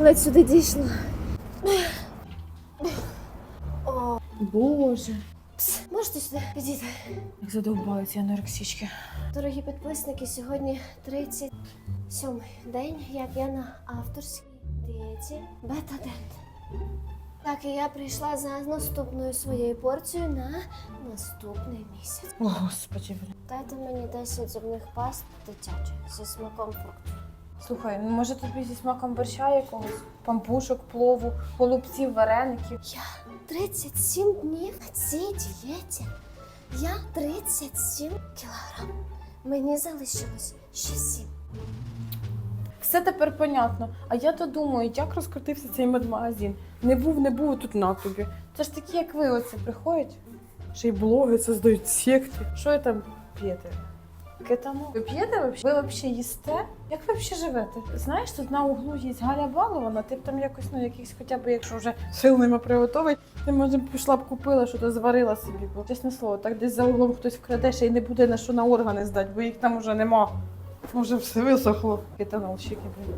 ледь сюди дійшла. Боже, Пс, можете сюди підійти? як задовбали ці анорексички. Дорогі підписники, сьогодні 37 день, як я на авторській дієті Бетадент. Так, і я прийшла за наступною своєю порцією на наступний місяць. О, господи. Дайте мені 10 зубних паст дитячих зі смаком фруктів. Слухай, ну може тобі зі смаком борща якогось, пампушок, плову, голубців, вареників. Я 37 днів на цій дієті. Я 37 кілограм. Мені залишилось ще 7. Все тепер понятно. А я то думаю, як розкрутився цей медмагазин. Не був, не був тут на тобі. Це ж такі, як ви, оце приходять. Ще й блоги создають секти. Що ви там п'єте? Кетанол. Ви п'єте вообще? Ви взагалі їсте? Як ви взагалі живете? Знаєш, тут на углу є Галя Балована, ти б там якось, ну, якийсь хоча б, якщо вже сил нема приготувати, ти може б пішла б купила, що то зварила собі. Бо чесне слово, так десь за углом хтось вкраде, ще й не буде на що на органи здати, бо їх там уже нема. Може, все висохло. Кетанолщики, блін.